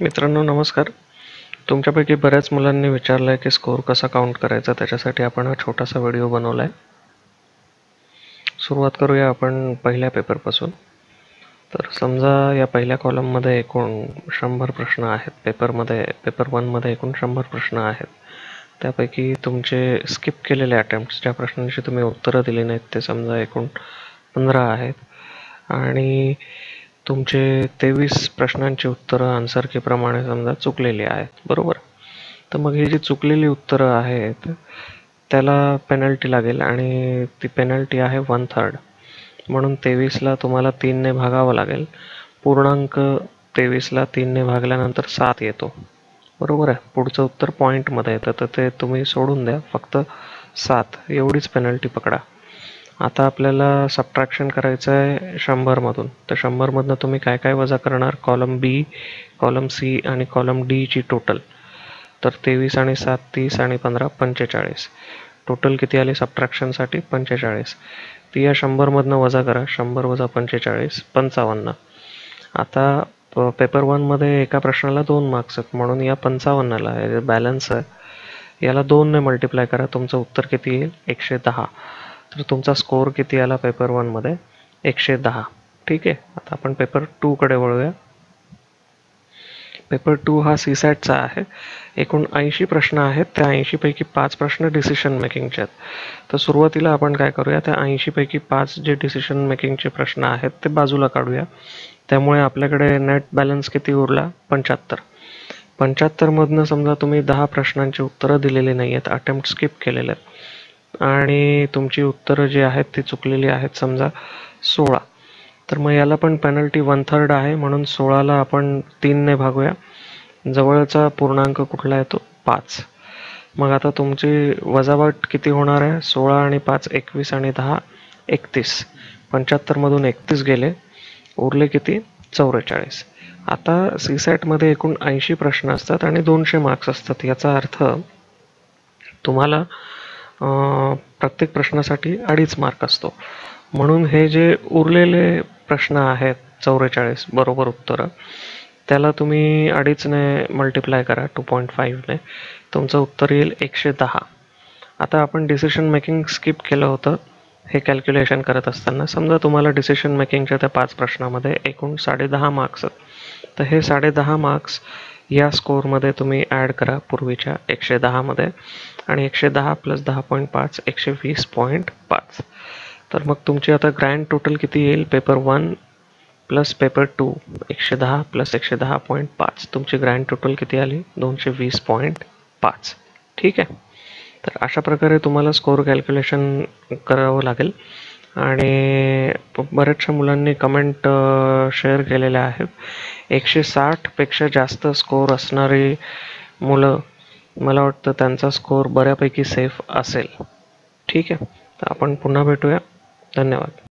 मित्रांनो नमस्कार. तुमच्यापैकी बऱ्याच मुलांनी विचारलं आहे की स्कोअर कसा काउंट करायचा? त्याच्यासाठी आपण हा छोटासा व्हिडिओ बनवला आहे सुरुवात करूया आपण पहिल्या पेपरपासून तर समजा या पहिल्या कॉलममध्ये एकूण शंभर प्रश्न आहेत. पेपरमध्ये पेपर वनमध्ये एकूण शंभर प्रश्न आहेत. त्यापैकी तुमचे स्किप केलेले अटेम्प्ट ज्या प्रश्नांची तुम्ही उत्तरं दिली नाहीत ते समजा एकूण पंधरा आहेत. आणि तुमचे तेवीस प्रश्नांची उत्तरं आन्सरकीप्रमाणे समजा चुकलेली आहेत बरोबर? तर मग ही जी चुकलेली उत्तरं आहेत त्याला पेनल्टी लागेल आणि ती पेनल्टी आहे वन थर्ड म्हणून तेवीसला तुम्हाला तीनने भागावं लागेल. पूर्णांक तेवीसला तीनने भागल्यानंतर सात येतो. बरोबर आहे? पुढचं उत्तर पॉईंटमध्ये येतं. तर ते तुम्ही सोडून द्या. फक्त सात. एवढीच पेनल्टी पकडा. आता आपल्याला सबट्रॅक्शन करायचं आहे शंभरमधून. तर शंभरमधनं तुम्ही काय काय वजा करणार? कॉलम बी कॉलम सी आणि कॉलम डीची टोटल तर तेवीस आणि सात तीस आणि पंधरा पंचेचाळीस. टोटल किती आली? सबट्रॅक्शनसाठी पंचेचाळीस. ती या शंभरमधनं वजा करा. शंभर वजा पंचेचाळीस पंचावन्न. आता पेपर वनमध्ये एका प्रश्नाला दोन मार्क्स आहेत. म्हणून या पंचावन्नला बॅलन्स आहे याला दोनने मल्टिप्लाय करा. तुमचं उत्तर किती येईल? एकशे दहा. तर तुमचा स्कोअर किती आला पेपर वनमध्ये एकशे दहा. ठीक आहे? आता आपण पेपर टूकडे वळूया. पेपर टू हा सी सॅटचा आहे. एकूण ऐंशी प्रश्न आहेत. त्या ऐंशीपैकी पाच प्रश्न डिसिशन मेकिंगचे आहेत. तर सुरुवातीला आपण काय करूया? त्या ऐंशीपैकी पाच जे डिसिशन मेकिंगचे प्रश्न आहेत ते बाजूला काढूया. त्यामुळे आपल्याकडे नेट बॅलन्स किती उरला? पंच्याहत्तर. पंच्याहत्तरमधनं समजा तुम्ही दहा प्रश्नांची उत्तरं दिलेली नाही आहेत अटेम्प्ट स्किप केलेले आहेत. आणि तुमची उत्तरं जी आहेत ती चुकलेली आहेत समजा सोळा. तर मग याला पण पेनल्टी वन थर्ड आहे म्हणून सोळाला आपण तीनने भागूया. जवळचा पूर्णांक कुठला येतो पाच. मग आता तुमची वजावट किती होणार आहे? सोळा आणि पाच एकवीस आणि दहा एकतीस. पंच्याहत्तरमधून एकतीस गेले. उरले किती? चौवेचाळीस. आता सी सॅटमध्ये एकूण ऐंशी प्रश्न असतात आणि दोनशे मार्क्स असतात. याचा अर्थ तुम्हाला प्रत्येक प्रश्नासाठी अडीच मार्क असतो. म्हणून हे जे उरलेले प्रश्न आहेत चौवेचाळीस बरोबर उत्तरं त्याला तुम्ही अडीचने मल्टिप्लाय करा टू पॉईंट फाईव्हने तुमचं उत्तर येईल एकशे दहा. आता आपण डिसिशन मेकिंग स्किप केलं होतं हे कॅल्क्युलेशन करत असताना. समजा तुम्हाला डिसिशन मेकिंगच्या त्या पाच प्रश्नामध्ये एकूण साडेदहा मार्क्स आहेत. तर हे साडेदहा मार्क्स या स्कोअरमध्ये तुम्ही ॲड करा पूर्वीच्या एकशे दहामध्ये आणि एकशे दहा प्लस दहा पॉईंट पाच एकशे वीस पॉईंट पाच. तर मग तुमची आता ग्रँड टोटल किती येईल? Paper one plus paper two एकशे दहा प्लस एकशे दहा पॉईंट पाच. तुमची ग्रँड टोटल किती आली? दोनशे वीस पॉईंट पाच. ठीक आहे. तर अशा प्रकारे तुम्हाला स्कोअर कॅल्क्युलेशन करावं लागेल. आणि बऱ्याचशा मुलांनी कमेंट शेअर केलेल्या आहेत. एकशे साठपेक्षा जास्त स्कोअर असणारी मुलं मला वाटतं त्यांचा स्कोअर बऱ्यापैकी सेफ असेल. ठीक आहे तर आपण पुन्हा भेटूया. धन्यवाद.